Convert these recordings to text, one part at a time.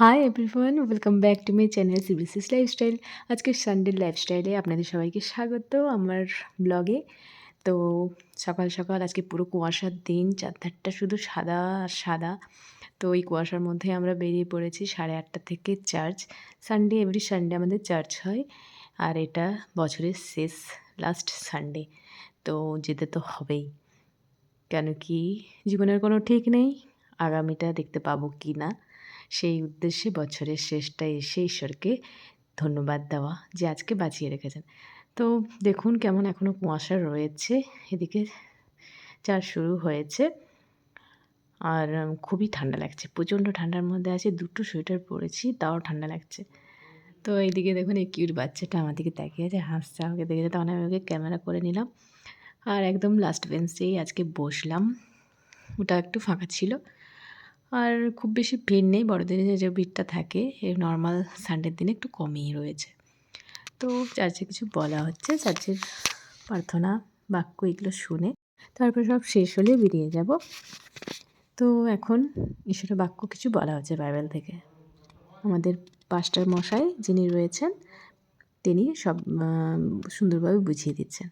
Hi everyone welcome back to my channel সিবিসিস lifestyle আজকে Sunday লাইফস্টাইলে আপনাদের সবাইকে স্বাগত আমার ব্লগে তো সকাল সকাল আজকে পুরো কুয়াশার দিন, চারধারটা শুধু সাদা আর সাদা। তো এই কুয়াশার মধ্যে আমরা বেরিয়ে পড়েছি সাড়ে আটটা থেকে চার্চ সানডে এভরি সানডে আমাদের চার্চ হয়। আর এটা বছরের শেষ লাস্ট সানডে তো যেতে তো হবেই। কেন কি, জীবনের কোনো ঠিক নেই। আগামীটা দেখতে পাবো কি না। সেই উদ্দেশ্যে বছরের শেষটা এসে ঈশ্বরকে ধন্যবাদ দেওয়া যে আজকে বাঁচিয়ে রেখেছেন। তো দেখুন কেমন এখনও কুয়াশা রয়েছে, এদিকে চার শুরু হয়েছে আর খুবই ঠান্ডা লাগছে। প্রচণ্ড ঠান্ডার মধ্যে আছে, দুটো সোয়েটার পরেছি, তাও ঠান্ডা লাগছে। তো এইদিকে দেখুন এই কিউর বাচ্চাটা আমার দিকে তাকিয়ে আছে, হাসছে আমাকে দেখে তখন আমি ওকে ক্যামেরা করে নিলাম আর একদম লাস্ট বেঞ্চেই আজকে বসলাম। ওটা একটু ফাঁকা ছিল। আর খুব বেশি ভিড় নেই, বড়দিনে যে ভিড়টা থাকে এই নর্মাল সানডের দিনে একটু কমই রয়েছে। তো চার্চে কিছু বলা হচ্ছে চার্চের প্রার্থনা, বাক্য এগুলো শুনে তারপর সব শেষ হলে বেরিয়ে যাব। তো এখন ঈশ্বরের বাক্য কিছু বলা হচ্ছে বাইবেল থেকে। আমাদের পাস্টার মশাই যিনি রয়েছেন, তিনি সব সুন্দরভাবে বুঝিয়ে দিচ্ছেন।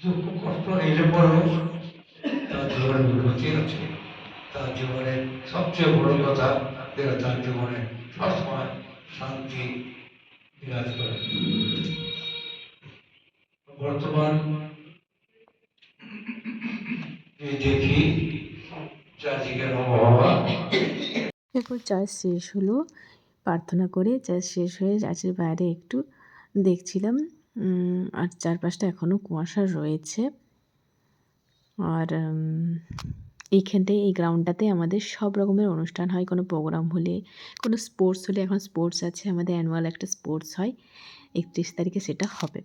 দুঃখ কষ্ট এলে পরেও তার জীবনে আছে। তার জীবনে সবচেয়ে বড় কথা যেটা তার জীবনে সবসময় শান্তি বিরাজ করে। বর্তমান দেখি চারদিকের আবহাওয়া। এরপর চার্চ শেষ হলো। প্রার্থনা করে চার্জ শেষ হয়ে চার্চের বাইরে একটু দেখছিলাম। আর চারপাশটা এখনও কুয়াশা রয়েছে। আর এইখানটায়, এই গ্রাউন্ডটাতে আমাদের সব রকমের অনুষ্ঠান হয়। কোনো প্রোগ্রাম হলে, কোনো স্পোর্টস হলে, এখন স্পোর্টস আছে, আমাদের অ্যানুয়াল একটা স্পোর্টস হয়, একত্রিশ তারিখে সেটা হবে।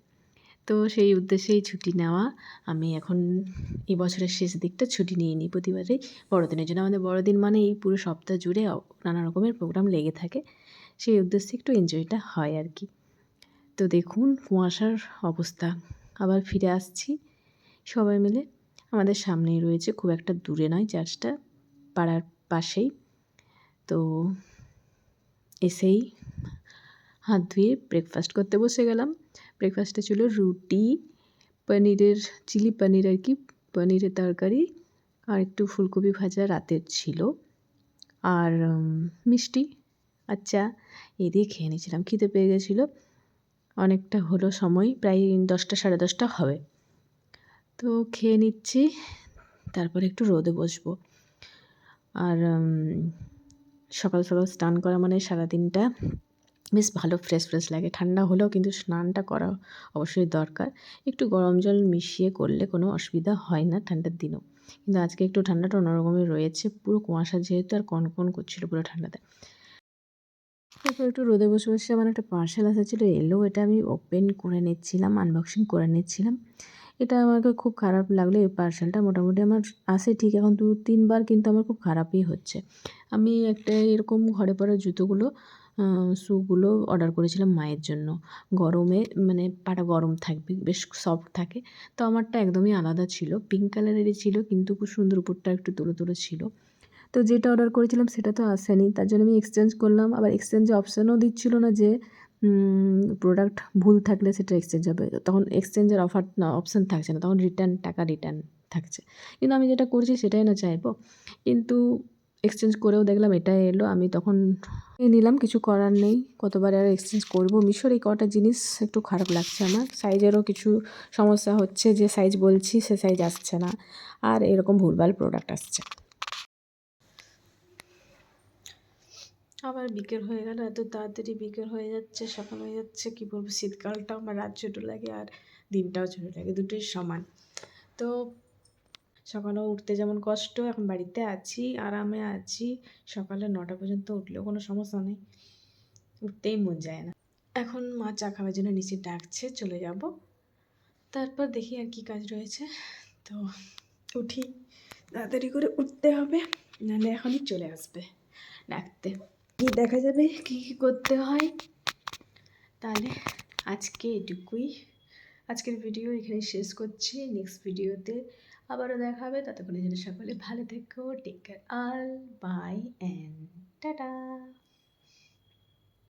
তো সেই উদ্দেশ্যেই ছুটি নেওয়া। আমি এখন এই বছরের শেষ দিকটা ছুটি নিয়ে নিই প্রতিবারেই বড়দিনের জন্য আমাদের বড়দিন মানে এই পুরো সপ্তাহ জুড়ে নানা রকমের প্রোগ্রাম লেগে থাকে। সেই উদ্দেশ্যে একটু এনজয়টা হয় আর কি। তো দেখুন, কুয়াশার অবস্থা। আবার ফিরে আসছি সবাই মিলে। আমাদের সামনেই রয়েছে, খুব একটা দূরে নয় চার্চটা, পাড়ার পাশেই। তো এসেই হাত ধুয়ে ব্রেকফাস্ট করতে বসে গেলাম। ব্রেকফাস্টে ছিল রুটি, পনিরের, চিলি পনির আর কি, পনিরের তরকারি আর একটু ফুলকপি ভাজা রাতের ছিল। আর মিষ্টি আচ্ছা এই দিয়ে খেয়ে নিয়েছিলাম, খিদে পেয়ে গেছিল। অনেকটা হলো সময়, প্রায় দশটা, সাড়ে দশটা হবে। তো খেয়ে নিচ্ছি, তারপরে একটু রোদে বসবো। আর সকাল সকাল স্নান করা মানে সারাদিনটা বেশ ভালো ফ্রেশ ফ্রেশ লাগে। ঠান্ডা হলেও কিন্তু স্নানটা করা অবশ্যই দরকার। একটু গরম জল মিশিয়ে করলে কোনো অসুবিধা হয় না ঠান্ডার দিনও। কিন্তু আজকে একটু ঠান্ডাটা অন্যরকমের রয়েছে। পুরো কুয়াশা যেহেতু আর কন কন করছিল পুরো ঠান্ডাতে। তারপর একটু রোদে বসে বসে আমার একটা পার্সেল এসেছিল, এলো। এটা আমি ওপেন করে নিচ্ছিলাম আনবক্সিং করে নিচ্ছিলাম। এটা আমাকে খুব খারাপ লাগল, এই পার্সেলটা মোটামুটি আমার আসে ঠিক এখন দু, তিনবার কিন্তু আমার খুব খারাপই হচ্ছে। আমি একটা এরকম ঘরে পরা জুতোগুলো শ্যুগুলো অর্ডার করেছিলাম মায়ের জন্য। গরমে মানে পাটা গরম থাকবে, বেশ সফট থাকে। তো আমারটা একদমই আলাদা ছিল পিঙ্ক কালারেরই ছিল কিন্তু খুব সুন্দর উপরটা একটু তুলো তুলো ছিল। তো যেটা অর্ডার করেছিলাম সেটা তো আসেনি, তার জন্য আমি এক্সচেঞ্জ করলাম। আবার এক্সচেঞ্জে অপশানও দিচ্ছিল না যে প্রোডাক্ট ভুল থাকলে সেটা এক্সচেঞ্জ হবে। তখন এক্সচেঞ্জের অফার না অপশান থাকছে না, তখন রিটার্ন টাকা রিটার্ন থাকছে। কিন্তু আমি যেটা করছি সেটাই না চাইব। কিন্তু এক্সচেঞ্জ করেও দেখলাম এটাই এলো। আমি তখন নিলাম, কিছু করার নেই। কতবার আর এক্সচেঞ্জ করব? মিশোর এই কটা জিনিস একটু খারাপ লাগছে আমার। সাইজেরও কিছু সমস্যা হচ্ছে, যে সাইজ বলছি সে সাইজ আসছে না। আর এরকম ভুলভাল প্রোডাক্ট আসছে। আবার বিকেল হয়ে গেল, এত তাড়াতাড়ি বিকেল হয়ে যাচ্ছে, সকাল হয়ে যাচ্ছে, কী বলব? শীতকালটাও আমার রাত ছোটো লাগে আর দিনটাও ছোটো লাগে, দুটোই সমান। তো সকালে উঠতে যেমন কষ্ট, এখন বাড়িতে আছি, আরামে আছি, সকালে নটা পর্যন্ত উঠলেও কোনো সমস্যা নেই, উঠতেই মন যায় না। এখন মা চা খাওয়ার জন্য নিচে ডাকছে, চলে যাব। তারপর দেখি আর কি কাজ রয়েছে, তো উঠি, তাড়াতাড়ি করে উঠতে হবে, নাহলে এখনই চলে আসবে, ডাকতে। কি দেখা যাবে? কী কী করতে হয়? তাহলে আজকে এটুকুই। আজকের ভিডিও এখানে শেষ করছি। নেক্সট ভিডিওতে আবারও দেখা হবে। ততক্ষণের যেন সকলে ভালো থেকো। Take care all bye and tata